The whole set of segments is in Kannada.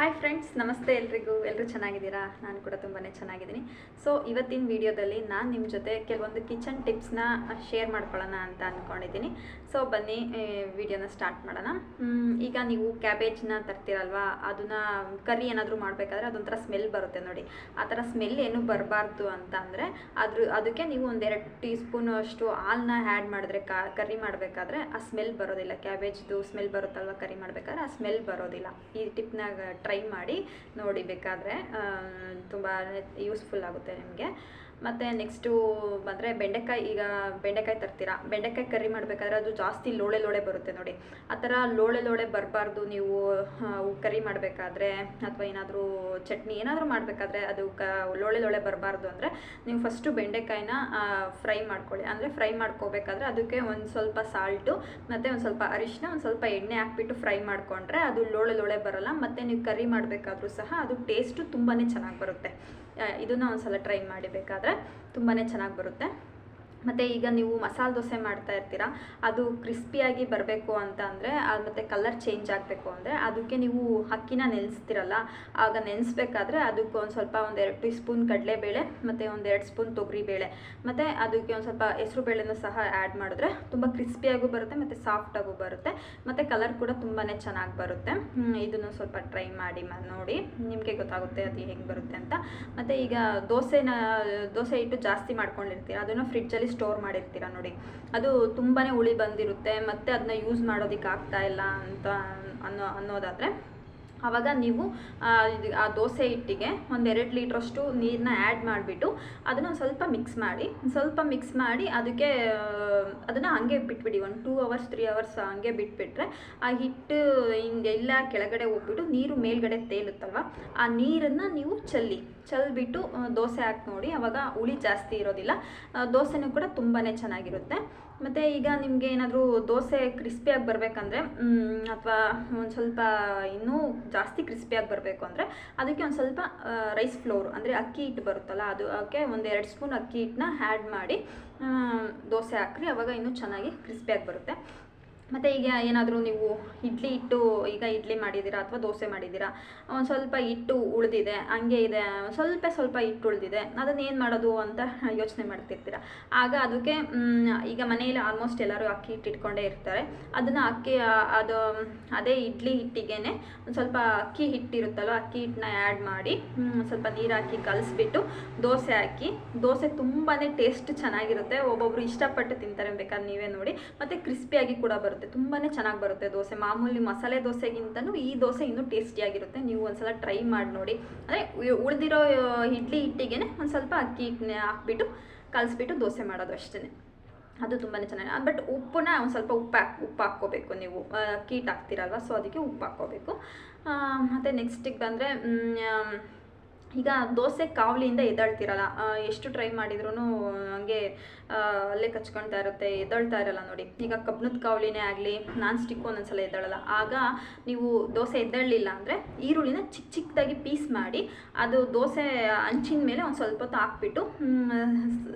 ಹಾಯ್ ಫ್ರೆಂಡ್ಸ್ ನಮಸ್ತೆ ಎಲ್ರಿಗೂ. ಎಲ್ಲರೂ ಚೆನ್ನಾಗಿದ್ದೀರಾ? ನಾನು ಕೂಡ ತುಂಬಾ ಚೆನ್ನಾಗಿದ್ದೀನಿ. ಸೊ ಇವತ್ತಿನ ವಿಡಿಯೋದಲ್ಲಿ ನಾನು ನಿಮ್ಮ ಜೊತೆ ಕೆಲವೊಂದು ಕಿಚನ್ ಟಿಪ್ಸ್ನ ಶೇರ್ ಮಾಡ್ಕೊಳ್ಳೋಣ ಅಂತ ಅಂದ್ಕೊಂಡಿದ್ದೀನಿ ಸೊ ಬನ್ನಿ ವಿಡಿಯೋನ ಸ್ಟಾರ್ಟ್ ಮಾಡೋಣ. ಈಗ ನೀವು ಕ್ಯಾಬೇಜ್ನ ತರ್ತೀರಲ್ವಾ? ಅದನ್ನ ಕರಿ ಏನಾದರೂ ಮಾಡಬೇಕಾದ್ರೆ ಅದೊಂಥರ ಸ್ಮೆಲ್ ಬರುತ್ತೆ ನೋಡಿ. ಆ ಥರ ಸ್ಮೆಲ್ ಏನು ಬರಬಾರ್ದು ಅಂತ ಅಂದರೆ ಅದಕ್ಕೆ ನೀವು ಒಂದೆರಡು ಟೀ ಸ್ಪೂನ್ ಅಷ್ಟು ಹಾಲನ್ನ ಆ್ಯಡ್ ಮಾಡಿದ್ರೆ ಕರಿ ಮಾಡಬೇಕಾದ್ರೆ ಆ ಸ್ಮೆಲ್ ಬರೋದಿಲ್ಲ. ಕ್ಯಾಬೇಜ್ದು ಸ್ಮೆಲ್ ಬರುತ್ತಲ್ವ ಕರಿ ಮಾಡಬೇಕಾದ್ರೆ ಆ ಸ್ಮೆಲ್ ಬರೋದಿಲ್ಲ. ಈ ಟಿಪ್ನಾಗ ಟ್ರೈ ಮಾಡಿ ನೋಡಿ ಬೇಕಾದರೆ ತುಂಬ ಯೂಸ್ಫುಲ್ ಆಗುತ್ತೆ ನಿಮಗೆ. ಮತ್ತು ನೆಕ್ಸ್ಟು ಬಂದರೆ ಬೆಂಡೆಕಾಯಿ, ಈಗ ಬೆಂಡೆಕಾಯಿ ತರ್ತೀರಾ? ಬೆಂಡೆಕಾಯಿ ಕರಿ ಮಾಡಬೇಕಾದ್ರೆ ಅದು ಜಾಸ್ತಿ ಲೋಳೆ ಲೋಳೆ ಬರುತ್ತೆ ನೋಡಿ. ಆ ಥರ ಲೋಳೆ ಲೋಳೆ ಬರಬಾರ್ದು ನೀವು ಕರಿ ಮಾಡಬೇಕಾದ್ರೆ ಅಥವಾ ಏನಾದರೂ ಚಟ್ನಿ ಏನಾದರೂ ಮಾಡಬೇಕಾದ್ರೆ ಅದು ಕ, ಲೋಳೆ ಲೋಳೆ ಬರಬಾರ್ದು ಅಂದರೆ ನೀವು ಫಸ್ಟು ಬೆಂಡೆಕಾಯಿನ ಫ್ರೈ ಮಾಡ್ಕೊಳ್ಳಿ. ಅಂದರೆ ಫ್ರೈ ಮಾಡ್ಕೋಬೇಕಾದ್ರೆ ಅದಕ್ಕೆ ಒಂದು ಸ್ವಲ್ಪ ಸಾಲ್ಟು ಮತ್ತು ಒಂದು ಸ್ವಲ್ಪ ಅರಿಶಿನ ಒಂದು ಸ್ವಲ್ಪ ಎಣ್ಣೆ ಹಾಕ್ಬಿಟ್ಟು ಫ್ರೈ ಮಾಡಿಕೊಂಡ್ರೆ ಅದು ಲೋಳೆ ಲೋಳೆ ಬರಲ್ಲ. ಮತ್ತು ನೀವು ಕರಿ ಮಾಡಬೇಕಾದ್ರೂ ಸಹ ಅದು ಟೇಸ್ಟು ತುಂಬಾ ಚೆನ್ನಾಗಿ ಬರುತ್ತೆ. ಇದನ್ನ ಒಂದು ಸಲ ಟ್ರೈ ಮಾಡಿ ಬೇಕಾದರೆ. ತುಂಬಾ ಚೆನ್ನಾಗಿ ಬರುತ್ತೆ. ಮತ್ತು ಈಗ ನೀವು ಮಸಾಲೆ ದೋಸೆ ಮಾಡ್ತಾ ಇರ್ತೀರ, ಅದು ಕ್ರಿಸ್ಪಿಯಾಗಿ ಬರಬೇಕು ಅಂತ ಅಂದರೆ ಮತ್ತು ಕಲರ್ ಚೇಂಜ್ ಆಗಬೇಕು ಅಂದರೆ ಅದಕ್ಕೆ ನೀವು ಅಕ್ಕಿನ ನೆನೆಸ್ತಿರಲ್ಲ, ಆಗ ನೆನೆಸ್ಬೇಕಾದ್ರೆ ಅದಕ್ಕೆ ಒಂದು ಸ್ವಲ್ಪ ಒಂದು ಎರಡು ಟೀ ಸ್ಪೂನ್ ಕಡಲೆಬೇಳೆ ಮತ್ತು ಒಂದು ಎರಡು ಸ್ಪೂನ್ ತೊಗರಿಬೇಳೆ. ಮತ್ತು ಅದಕ್ಕೆ ಒಂದು ಸ್ವಲ್ಪ ಹೆಸರು ಬೇಳೆನೂ ಸಹ ಆ್ಯಡ್ ಮಾಡಿದ್ರೆ ತುಂಬ ಕ್ರಿಸ್ಪಿಯಾಗೂ ಬರುತ್ತೆ ಮತ್ತು ಸಾಫ್ಟಾಗೂ ಬರುತ್ತೆ. ಮತ್ತು ಕಲರ್ ಕೂಡ ತುಂಬಾ ಚೆನ್ನಾಗಿ ಬರುತ್ತೆ. ಇದನ್ನು ಸ್ವಲ್ಪ ಟ್ರೈ ಮಾಡಿ ನೋಡಿ, ನಿಮಗೆ ಗೊತ್ತಾಗುತ್ತೆ ಅದು ಹೆಂಗೆ ಬರುತ್ತೆ ಅಂತ. ಮತ್ತು ಈಗ ದೋಸೆನ, ದೋಸೆ ಇಟ್ಟು ಜಾಸ್ತಿ ಮಾಡ್ಕೊಂಡಿರ್ತೀರ, ಅದನ್ನು ಫ್ರಿಡ್ಜಲ್ಲಿ ಸ್ಟೋರ್ ಮಾಡಿರ್ತೀರ ನೋಡಿ. ಅದು ತುಂಬಾ ಉಳಿ ಬಂದಿರುತ್ತೆ, ಮತ್ತು ಅದನ್ನ ಯೂಸ್ ಮಾಡೋದಕ್ಕೆ ಆಗ್ತಾ ಇಲ್ಲ ಅಂತ ಅನ್ನೋ ಅನ್ನೋದಾದರೆ ಆವಾಗ ನೀವು ಆ, ದೋಸೆ ಹಿಟ್ಟಿಗೆ ಒಂದೆರಡು ಲೀಟ್ರಷ್ಟು ನೀರನ್ನ ಆ್ಯಡ್ ಮಾಡಿಬಿಟ್ಟು ಅದನ್ನು ಸ್ವಲ್ಪ ಮಿಕ್ಸ್ ಮಾಡಿ ಸ್ವಲ್ಪ ಮಿಕ್ಸ್ ಮಾಡಿ ಅದಕ್ಕೆ ಅದನ್ನು ಹಂಗೆ ಬಿಟ್ಬಿಡಿ ಒಂದು ಟೂ ಅವರ್ಸ್ ತ್ರೀ ಅವರ್ಸ್ ಹಂಗೆ ಬಿಟ್ಬಿಟ್ರೆ ಆ ಹಿಟ್ಟು ಹಿಂಗೆ ಎಲ್ಲ ಕೆಳಗಡೆ ಹೋಗ್ಬಿಟ್ಟು ನೀರು ಮೇಲ್ಗಡೆ ತೇಲುತ್ತಲ್ವ ಆ ನೀರನ್ನು ನೀವು ಚೆಲ್ಲಿ ಚೆಲ್ಬಿಟ್ಟು ದೋಸೆ ಹಾಕಿ ನೋಡಿ ಆವಾಗ ಹುಳಿ ಜಾಸ್ತಿ ಇರೋದಿಲ್ಲ ದೋಸೆನೂ ಕೂಡ ತುಂಬಾ ಚೆನ್ನಾಗಿರುತ್ತೆ. ಮತ್ತು ಈಗ ನಿಮಗೆ ಏನಾದರೂ ದೋಸೆ ಕ್ರಿಸ್ಪಿಯಾಗಿ ಬರಬೇಕಂದ್ರೆ ಅಥವಾ ಒಂದು ಸ್ವಲ್ಪ ಇನ್ನೂ ಜಾಸ್ತಿ ಕ್ರಿಸ್ಪಿಯಾಗಿ ಬರಬೇಕು ಅಂದರೆ ಅದಕ್ಕೆ ಒಂದು ಸ್ವಲ್ಪ ರೈಸ್ ಫ್ಲೋರ್ ಅಂದರೆ ಅಕ್ಕಿ ಹಿಟ್ಟು ಬರುತ್ತಲ್ಲ ಅದು, ಅದಕ್ಕೆ ಒಂದು ಎರಡು ಸ್ಪೂನ್ ಅಕ್ಕಿ ಹಿಟ್ಟನ್ನ ಆ್ಯಡ್ ಮಾಡಿ ದೋಸೆ ಹಾಕ್ರಿ, ಅವಾಗ ಇನ್ನೂ ಚೆನ್ನಾಗಿ ಕ್ರಿಸ್ಪಿಯಾಗಿ ಬರುತ್ತೆ. ಮತ್ತು ಈಗ ಏನಾದರೂ ನೀವು ಇಡ್ಲಿ ಹಿಟ್ಟು ಈಗ ಇಡ್ಲಿ ಮಾಡಿದ್ದೀರಾ ಅಥವಾ ದೋಸೆ ಮಾಡಿದ್ದೀರಾ? ಒಂದು ಸ್ವಲ್ಪ ಹಿಟ್ಟು ಉಳಿದಿದೆ, ಹಂಗೆ ಇದೆ, ಸ್ವಲ್ಪ ಸ್ವಲ್ಪ ಹಿಟ್ಟು ಉಳಿದಿದೆ, ಅದನ್ನು ಏನು ಮಾಡೋದು ಅಂತ ಯೋಚನೆ ಮಾಡ್ತಿರ್ತೀರ? ಆಗ ಅದಕ್ಕೆ ಈಗ ಮನೆಯಲ್ಲಿ ಆಲ್ಮೋಸ್ಟ್ ಎಲ್ಲರೂ ಅಕ್ಕಿ ಹಿಟ್ಟು ಇಟ್ಕೊಂಡೇ ಇರ್ತಾರೆ. ಅದನ್ನು ಅಕ್ಕಿ ಅದು, ಅದೇ ಇಡ್ಲಿ ಹಿಟ್ಟಿಗೆನೆ ಒಂದು ಸ್ವಲ್ಪ ಅಕ್ಕಿ ಹಿಟ್ಟಿರುತ್ತಲ್ಲೋ ಅಕ್ಕಿ ಹಿಟ್ಟನ್ನ ಆ್ಯಡ್ ಮಾಡಿ ಸ್ವಲ್ಪ ನೀರು ಹಾಕಿ ಕಲಿಸ್ಬಿಟ್ಟು ದೋಸೆ ಹಾಕಿ, ದೋಸೆ ತುಂಬಾ ಟೇಸ್ಟ್ ಚೆನ್ನಾಗಿರುತ್ತೆ, ಒಬ್ಬೊಬ್ರು ಇಷ್ಟಪಟ್ಟು ತಿಂತಾರೆ ಬೇಕಾದ್ರೆ ನೀವೇ ನೋಡಿ, ಮತ್ತು ಕ್ರಿಸ್ಪಿಯಾಗಿ ಕೂಡ ಬರುತ್ತೆ. ತುಂಬಾ ಚೆನ್ನಾಗಿ ಬರುತ್ತೆ ದೋಸೆ. ಮಾಮೂಲಿ ಮಸಾಲೆ ದೋಸೆಗಿಂತನೂ ಈ ದೋಸೆ ಇನ್ನೂ ಟೇಸ್ಟಿಯಾಗಿರುತ್ತೆ. ನೀವು ಒಂದ್ಸಲ ಟ್ರೈ ಮಾಡಿ ನೋಡಿ. ಅಂದರೆ ಉಳಿದಿರೋ ಇಡ್ಲಿ ಹಿಟ್ಟಿಗೆ ಒಂದು ಸ್ವಲ್ಪ ಅಕ್ಕಿ ಹಿಟ್ಟನ್ನ ಹಾಕ್ಬಿಟ್ಟು ಕಲಿಸ್ಬಿಟ್ಟು ದೋಸೆ ಮಾಡೋದು ಅಷ್ಟೇ ಅದು ತುಂಬಾ ಚೆನ್ನಾಗಿ ಬಟ್ ಉಪ್ಪನ್ನ ಒಂದು ಸ್ವಲ್ಪ ಉಪ್ಪು ಹಾಕಿ ಉಪ್ಪು ಹಾಕ್ಕೋಬೇಕು ನೀವು. ಹಿಟ್ಟು ಹಾಕ್ತೀರಲ್ವ, ಸೊ ಅದಕ್ಕೆ ಉಪ್ಪು ಹಾಕ್ಕೋಬೇಕು. ಮತ್ತು ನೆಕ್ಸ್ಟಿಗೆ ಬಂದರೆ ಈಗ ದೋಸೆ ಕಾವಲಿಯಿಂದ ಎದ್ದಾಳ್ತಿರಲ್ಲ ಎಷ್ಟು ಟ್ರೈ ಮಾಡಿದ್ರೂ ಹಂಗೆ ಅಲ್ಲೇ ಕಚ್ಕೊಳ್ತಾ ಇರುತ್ತೆ, ಎದ್ದಾಳ್ತಾ ಇರಲ್ಲ ನೋಡಿ. ಈಗ ಕಬ್ಬಿಣದ ಕಾವಲಿನೇ ಆಗಲಿ, ನಾನ್ ಸ್ಟಿಕ್ ಒಂದೊಂದ್ಸಲ ಎದ್ದಾಳಲ್ಲ. ಆಗ ನೀವು ದೋಸೆ ಎದ್ದಾಳಲಿಲ್ಲ ಅಂದರೆ ಈರುಳ್ಳಿನ ಚಿಕ್ಕ ಚಿಕ್ಕದಾಗಿ ಪೀಸ್ ಮಾಡಿ, ಅದು ದೋಸೆ ಹಂಚಿನ ಮೇಲೆ ಒಂದು ಸ್ವಲ್ಪ ಹೊತ್ತು ಹಾಕ್ಬಿಟ್ಟು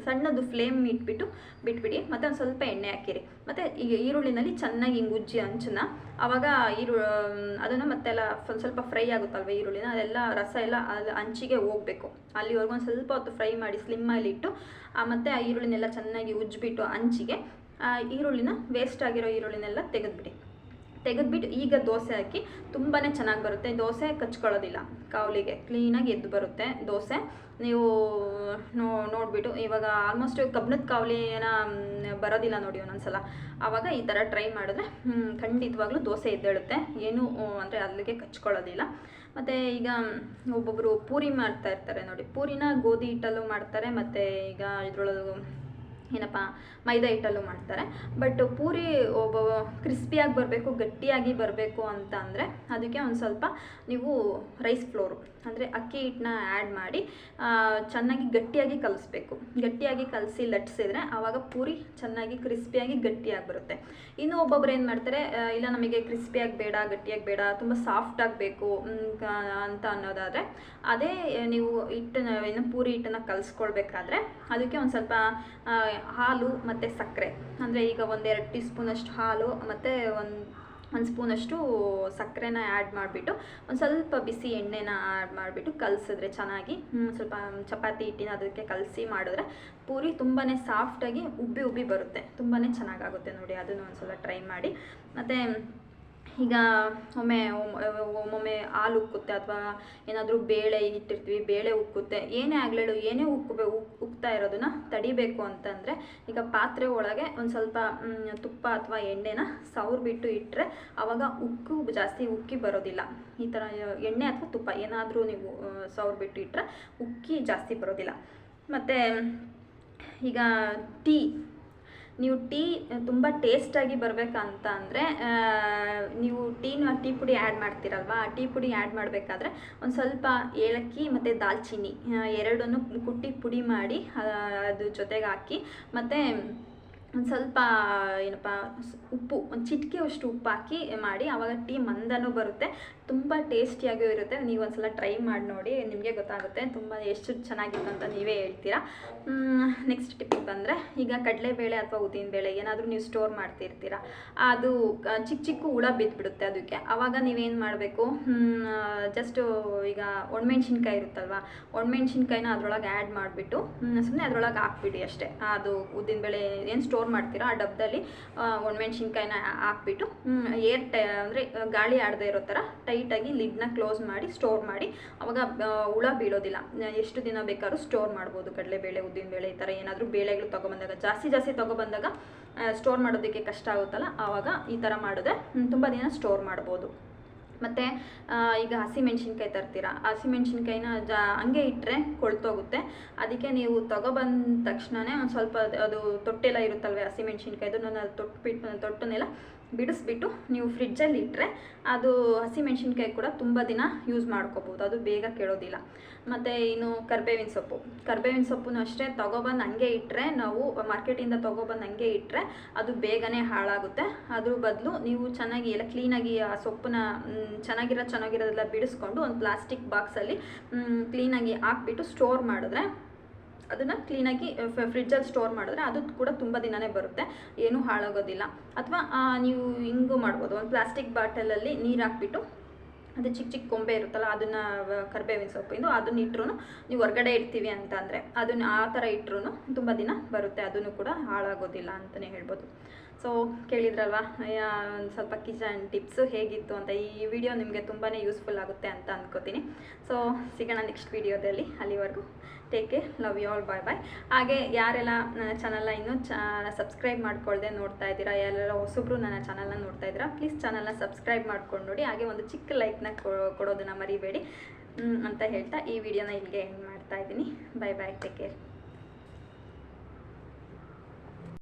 ಸಣ್ಣದು ಫ್ಲೇಮ್ ಇಟ್ಬಿಟ್ಟು ಬಿಟ್ಬಿಡಿ. ಮತ್ತು ಒಂದು ಸ್ವಲ್ಪ ಎಣ್ಣೆ ಹಾಕಿರಿ. ಮತ್ತು ಈಗ ಈರುಳ್ಳಿನಲ್ಲಿ ಚೆನ್ನಾಗಿ ಹಿಂಗೆ ಉಜ್ಜಿ ಹಂಚನ್ನ ಆವಾಗ ಈರು ಅದನ್ನು ಮತ್ತೆಲ್ಲ ಸ್ವಲ್ಪ ಫ್ರೈ ಆಗುತ್ತಲ್ವ ಈರುಳ್ಳಿನ? ಅದೆಲ್ಲ ರಸ ಎಲ್ಲ ಅದು ಹಂಚಿಗೆ ಹೋಗಬೇಕು. ಅಲ್ಲಿವರೆಗೂ ಒಂದು ಸ್ವಲ್ಪ ಹೊತ್ತು ಫ್ರೈ ಮಾಡಿ ಸ್ಲಿಮ್ಮಲ್ಲಿ ಇಟ್ಟು ಮತ್ತು ಆ ಈರುಳ್ಳಿನೆಲ್ಲ ಚೆನ್ನಾಗಿ ಉಜ್ಜಿಬಿಟ್ಟು ಹಂಚಿಗೆ ಈರುಳ್ಳಿನ ವೇಸ್ಟ್ ಆಗಿರೋ ಈರುಳ್ಳಿನೆಲ್ಲ ತೆಗೆದ್ಬಿಡಿ. ತೆಗೆದ್ಬಿಟ್ಟು ಈಗ ದೋಸೆ ಹಾಕಿ ತುಂಬಾ ಚೆನ್ನಾಗಿ ಬರುತ್ತೆ. ದೋಸೆ ಕಚ್ಕೊಳ್ಳೋದಿಲ್ಲ. ಕಾವಲಿಗೆ ಕ್ಲೀನಾಗಿ ಎದ್ದು ಬರುತ್ತೆ ದೋಸೆ. ನೀವು ನೋ, ನೋಡಿಬಿಟ್ಟು ಇವಾಗ ಆಲ್ಮೋಸ್ಟ್ ಕಬ್ಬಿಣದ ಏನ ಬರೋದಿಲ್ಲ ನೋಡಿ ಒಂದೊಂದ್ಸಲ. ಆವಾಗ ಈ ಥರ ಟ್ರೈ ಮಾಡಿದ್ರೆ ಖಂಡಿತವಾಗ್ಲೂ ದೋಸೆ ಎದ್ದೇಳುತ್ತೆ. ಏನು, ಅಂದರೆ ಅಲ್ಲಿಗೆ ಕಚ್ಕೊಳ್ಳೋದಿಲ್ಲ. ಮತ್ತು ಈಗ ಒಬ್ಬೊಬ್ಬರು ಪೂರಿ ಮಾಡ್ತಾ ಇರ್ತಾರೆ ನೋಡಿ. ಪೂರಿನ ಗೋಧಿ ಹಿಟ್ಟಲ್ಲೂ ಮಾಡ್ತಾರೆ, ಮತ್ತು ಈಗ ಇದ್ರೊಳಗೆ ಏನಪ್ಪ, ಮೈದಾ ಹಿಟ್ಟಲ್ಲೂ ಮಾಡ್ತಾರೆ. ಬಟ್ ಪೂರಿ ಒಬ್ಬ ಕ್ರಿಸ್ಪಿಯಾಗಿ ಬರಬೇಕು, ಗಟ್ಟಿಯಾಗಿ ಬರಬೇಕು ಅಂತ ಅಂದರೆ, ಅದಕ್ಕೆ ಒಂದು ಸ್ವಲ್ಪ ನೀವು ರೈಸ್ ಫ್ಲೋರು ಅಂದರೆ ಅಕ್ಕಿ ಹಿಟ್ಟನ್ನ ಆ್ಯಡ್ ಮಾಡಿ ಚೆನ್ನಾಗಿ ಗಟ್ಟಿಯಾಗಿ ಕಲಿಸ್ಬೇಕು. ಗಟ್ಟಿಯಾಗಿ ಕಲಸಿ ಲಟ್ಸಿದ್ರೆ ಆವಾಗ ಪೂರಿ ಚೆನ್ನಾಗಿ ಕ್ರಿಸ್ಪಿಯಾಗಿ ಗಟ್ಟಿಯಾಗಿ ಬರುತ್ತೆ. ಇನ್ನು ಒಬ್ಬೊಬ್ರು ಏನು ಮಾಡ್ತಾರೆ ಇಲ್ಲ ನಮಗೆ ಕ್ರಿಸ್ಪಿಯಾಗಿ ಬೇಡ, ಗಟ್ಟಿಯಾಗಿ ಬೇಡ, ತುಂಬ ಸಾಫ್ಟ್ ಆಗಬೇಕು ಅಂತ ಅನ್ನೋದಾದರೆ, ಅದೇ ನೀವು ಹಿಟ್ಟನ್ನ ಏನು ಪೂರಿ ಹಿಟ್ಟನ್ನು ಕಲಿಸ್ಕೊಳ್ಬೇಕಾದ್ರೆ ಅದಕ್ಕೆ ಒಂದು ಸ್ವಲ್ಪ ಹಾಲು ಮತ್ತು ಸಕ್ಕರೆ. ಅಂದರೆ ಈಗ ಒಂದೆರಡು ಟೀ ಸ್ಪೂನಷ್ಟು ಹಾಲು, ಮತ್ತು ಒಂದು ಒಂದು ಸ್ಪೂನಷ್ಟು ಸಕ್ಕರೆನ ಆ್ಯಡ್ ಮಾಡಿಬಿಟ್ಟು ಒಂದು ಸ್ವಲ್ಪ ಬಿಸಿ ಎಣ್ಣೆನ ಆ್ಯಡ್ ಮಾಡಿಬಿಟ್ಟು ಕಲಸಿದ್ರೆ ಚೆನ್ನಾಗಿ ಸ್ವಲ್ಪ ಚಪಾತಿ ಹಿಟ್ಟಿನ ಅದಕ್ಕೆ ಕಲಸಿ ಮಾಡಿದ್ರೆ ಪೂರಿ ತುಂಬಾ ಸಾಫ್ಟಾಗಿ ಉಬ್ಬಿ ಉಬ್ಬಿ ಬರುತ್ತೆ. ತುಂಬಾ ಚೆನ್ನಾಗಾಗುತ್ತೆ ನೋಡಿ, ಅದನ್ನು ಒಂದು ಸಲ ಟ್ರೈ ಮಾಡಿ. ಮತ್ತು ಈಗ ಒಮ್ಮೆ ಒಮ್- ಒಮ್ಮೊಮ್ಮೆ ಹಾಲು ಉಕ್ಕುತ್ತೆ ಅಥವಾ ಏನಾದರೂ ಬೇಳೆ ಇಟ್ಟಿರ್ತೀವಿ, ಬೇಳೆ ಉಕ್ಕುತ್ತೆ, ಏನೇ ಆಗಲೇಳು ಏನೇ ಉಕ್ಕಬೇ, ಉಕ್, ಉಕ್ತಾ ಇರೋದನ್ನ ತಡಿಬೇಕು ಅಂತಂದರೆ ಈಗ ಪಾತ್ರೆ ಒಳಗೆ ಒಂದು ಸ್ವಲ್ಪ ತುಪ್ಪ ಅಥವಾ ಎಣ್ಣೆನ ಸವರ್ಬಿಟ್ಟು ಇಟ್ಟರೆ ಆವಾಗ ಉಕ್ಕು ಜಾಸ್ತಿ ಉಕ್ಕಿ ಬರೋದಿಲ್ಲ. ಈ ಥರ ಎಣ್ಣೆ ಅಥವಾ ತುಪ್ಪ ಏನಾದರೂ ನೀವು ಸವರ್ಬಿಟ್ಟು ಇಟ್ಟರೆ ಉಕ್ಕಿ ಜಾಸ್ತಿ ಬರೋದಿಲ್ಲ. ಮತ್ತು ಈಗ ಟೀ ನೀವು ಟೀ, ತುಂಬ ಟೇಸ್ಟಾಗಿ ಬರಬೇಕಂತ ಅಂದರೆ ನೀವು ಟೀನ ಟೀ ಪುಡಿ ಆ್ಯಡ್ ಮಾಡ್ತೀರಲ್ವಾ? ಆ ಟೀ ಪುಡಿ ಆ್ಯಡ್ ಮಾಡಬೇಕಾದ್ರೆ ಒಂದು ಸ್ವಲ್ಪ ಏಲಕ್ಕಿ ಮತ್ತು ದಾಲ್ಚಿನ್ನಿ ಎರಡನ್ನು ಕುಟ್ಟಿ ಪುಡಿ ಮಾಡಿ ಅದು ಜೊತೆಗೆ ಹಾಕಿ, ಮತ್ತು ಒಂದು ಸ್ವಲ್ಪ, ಏನಪ್ಪ, ಉಪ್ಪು, ಒಂದು ಚಿಟಿಕೆ ಅಷ್ಟು ಉಪ್ಪು ಹಾಕಿ ಮಾಡಿ ಆವಾಗ ಟೀ ಮಂದನೂ ಬರುತ್ತೆ, ತುಂಬ ಟೇಸ್ಟಿಯಾಗೂ ಇರುತ್ತೆ. ನೀವು ಒಂದ್ಸಲ ಟ್ರೈ ಮಾಡಿ ನೋಡಿ, ನಿಮಗೆ ಗೊತ್ತಾಗುತ್ತೆ. ತುಂಬ ಎಷ್ಟು ಚೆನ್ನಾಗಿತ್ತು ಅಂತ ನೀವೇ ಹೇಳ್ತೀರಾ. ನೆಕ್ಸ್ಟ್ ಟಿಪ್ಪಿಗೆ ಬಂದರೆ ಈಗ ಕಡಲೆಬೇಳೆ ಅಥವಾ ಉದ್ದಿನಬೇಳೆ ಏನಾದರೂ ನೀವು ಸ್ಟೋರ್ ಮಾಡ್ತಿರ್ತೀರ, ಅದು ಚಿಕ್ಕ ಚಿಕ್ಕ ಹುಳ ಬಿದ್ದುಬಿಡುತ್ತೆ ಅದಕ್ಕೆ. ಆವಾಗ ನೀವೇನು ಮಾಡಬೇಕು ಜಸ್ಟ್ ಈಗ ಒಣಮೆಣ್ಸಿನ್ಕಾಯಿ ಇರುತ್ತಲ್ವ, ಒಣಮೆಣ್ಸಿನ್ಕಾಯಿನ ಅದರೊಳಗೆ ಆ್ಯಡ್ ಮಾಡಿಬಿಟ್ಟು ಸುಮ್ಮನೆ ಅದರೊಳಗೆ ಹಾಕ್ಬಿಡಿ ಅಷ್ಟೇ. ಅದು ಉದ್ದಿನಬೇಳೆ ಏನು ಸ್ಟೋರ್ ಮಾಡ್ತೀರೋ, ಆ ಡಬ್ಬದಲ್ಲಿ ಒಣಮೆಣ್ಸಿನ್ಕಾಯಿನ ಹಾಕ್ಬಿಟ್ಟು ಏರ್ ಟೈ ಅಂದರೆ, ಗಾಳಿ ಆಡದೇ ಇರೋ ಥರ ಟೈಟಾಗಿ ಲಿಡ್ನ ಕ್ಲೋಸ್ ಮಾಡಿ ಸ್ಟೋರ್ ಮಾಡಿ. ಅವಾಗ ಹುಳ ಬೀಳೋದಿಲ್ಲ. ಎಷ್ಟು ದಿನ ಬೇಕಾದ್ರೂ ಸ್ಟೋರ್ ಮಾಡ್ಬೋದು ಕಡಲೆಬೇಳೆ, ಉದ್ದಿನಬೇಳೆ ಈ ಥರ ಏನಾದರೂ ಬೇಳೆಗಳು ತೊಗೊಬಂದಾಗ, ಜಾಸ್ತಿ ಜಾಸ್ತಿ ತೊಗೊಬಂದಾಗ ಸ್ಟೋರ್ ಮಾಡೋದಕ್ಕೆ ಕಷ್ಟ ಆಗುತ್ತಲ್ಲ? ಆವಾಗ ಈ ಥರ ಮಾಡಿದ್ರೆ ತುಂಬ ದಿನ ಸ್ಟೋರ್ ಮಾಡ್ಬೋದು. ಮತ್ತು ಈಗ ಹಸಿಮೆಣ್ಸಿನ್ಕಾಯಿ ತರ್ತೀರಾ? ಹಸಿಮೆಣ್ಸಿನ್ಕಾಯಿನ ಜಾ, ಹಂಗೆ ಇಟ್ಟರೆ ಕೊಳ್ತೋಗುತ್ತೆ. ಅದಕ್ಕೆ ನೀವು ತಗೊಬಂದ ತಕ್ಷಣವೇ ಒಂದು ಸ್ವಲ್ಪ ಅದು- ಅದು ತೊಟ್ಟೆಲ್ಲ ಇರುತ್ತಲ್ವೇ ಹಸಿಮೆಣ್ಸಿನ್ಕಾಯ್ದು ನಾನು ತೊಟ್ಟು ಬಿಟ್ಟು ತೊಟ್ಟನ್ನೆಲ್ಲ ಬಿಡಿಸ್ಬಿಟ್ಟು ನೀವು ಫ್ರಿಜ್ಜಲ್ಲಿ ಇಟ್ಟರೆ ಅದು ಹಸಿಮೆಣ್ಸಿನ್ಕಾಯಿ ಕೂಡ ತುಂಬ ದಿನ ಯೂಸ್ ಮಾಡ್ಕೋಬೋದು. ಅದು ಬೇಗ ಕೆಡೋದಿಲ್ಲ. ಮತ್ತು ಇನ್ನು ಕರ್ಬೇವಿನ ಸೊಪ್ಪು. ಕರ್ಬೇವಿನ ಸೊಪ್ಪನ್ನು ಅಷ್ಟೇ ತೊಗೊಬಂದು ಹಂಗೆ ಇಟ್ಟರೆ ನಾವು ಮಾರ್ಕೆಟಿಂದ ತೊಗೊಬಂದು ಹಂಗೆ ಇಟ್ಟರೆ ಅದು ಬೇಗನೆ ಹಾಳಾಗುತ್ತೆ. ಅದ್ರ ಬದಲು ನೀವು ಚೆನ್ನಾಗಿ ಎಲ್ಲ ಕ್ಲೀನಾಗಿ ಆ ಸೊಪ್ಪನ್ನ ಚೆನ್ನಾಗಿರೋ ಚೆನ್ನಾಗಿರೋದೆಲ್ಲ ಬಿಡಿಸ್ಕೊಂಡು ಒಂದು ಪ್ಲಾಸ್ಟಿಕ್ ಬಾಕ್ಸಲ್ಲಿ ಕ್ಲೀನಾಗಿ ಹಾಕ್ಬಿಟ್ಟು ಸ್ಟೋರ್ ಮಾಡಿದ್ರೆ ಅದನ್ನು ಕ್ಲೀನಾಗಿ ಫ್ರಿಜ್ಜಲ್ಲಿ ಸ್ಟೋರ್ ಮಾಡಿದ್ರೆ ಅದು ಕೂಡ ತುಂಬ ದಿನನೇ ಬರುತ್ತೆ. ಏನೂ ಹಾಳಾಗೋದಿಲ್ಲ. ಅಥವಾ ನೀವು ಹಿಂಗೂ ಮಾಡ್ಬೋದು. ಒಂದು ಪ್ಲಾಸ್ಟಿಕ್ ಬಾಟಲಲ್ಲಿ ನೀರು ಹಾಕ್ಬಿಟ್ಟು, ಅದು ಚಿಕ್ಕ ಚಿಕ್ಕ ಕೊಂಬೆ ಇರುತ್ತಲ್ಲ, ಅದನ್ನು ಕರ್ಬೇವಿನ ಸೊಪ್ಪಿಂದು ಅದನ್ನ ಇಟ್ಟರು ನೀವು ಹೊರ್ಗಡೆ ಇಡ್ತೀವಿ ಅಂತಂದರೆ, ಅದನ್ನು ಆ ಥರ ಇಟ್ಟರು ತುಂಬ ದಿನ ಬರುತ್ತೆ. ಅದನ್ನು ಕೂಡ ಹಾಳಾಗೋದಿಲ್ಲ ಅಂತಲೇ ಹೇಳ್ಬೋದು. ಸೊ ಕೇಳಿದ್ರಲ್ವಾ? ಒಂದು ಸ್ವಲ್ಪ ಕಿಚನ್ ಟಿಪ್ಸು ಹೇಗಿತ್ತು ಅಂತ ಈ ವಿಡಿಯೋ ನಿಮಗೆ ತುಂಬಾ ಯೂಸ್ಫುಲ್ ಆಗುತ್ತೆ ಅಂತ ಅಂದ್ಕೋತೀನಿ ಸೊ ಸಿಗೋಣ ನೆಕ್ಸ್ಟ್ ವಿಡಿಯೋದಲ್ಲಿ ಅಲ್ಲಿವರೆಗೂ. Take care love you all bye bye ಹಾಗೆ ಯಾರೆಲ್ಲ ನನ್ನ ಚಾನಲ್ನ ಇನ್ನೂ ಚ ಸಬ್ಸ್ಕ್ರೈಬ್ ಮಾಡ್ಕೊಳ್ಳದೆ ನೋಡ್ತಾ ಇದ್ದೀರಾ, ಯಾರೆಲ್ಲ ಹೊಸಬ್ರು ನನ್ನ ಚಾನಲ್ನ ನೋಡ್ತಾ ಇದ್ದೀರಾ ಪ್ಲೀಸ್ ಚಾನಲ್ನ ಸಬ್ಸ್ಕ್ರೈಬ್ ಮಾಡ್ಕೊಂಡು ನೋಡಿ, ಹಾಗೆ ಒಂದು ಚಿಕ್ಕ ಲೈಕ್ನ ಕೊಡೋದನ್ನ ಮರಿಬೇಡಿ ಅಂತ ಹೇಳ್ತಾ ಈ ವಿಡಿಯೋನ ಇಲ್ಲಿಗೆ ಎಂಡ್ ಮಾಡ್ತಾ ಇದ್ದೀನಿ. ಬಾಯ್ ಬಾಯ್ ಟೇಕ್ ಕೇರ್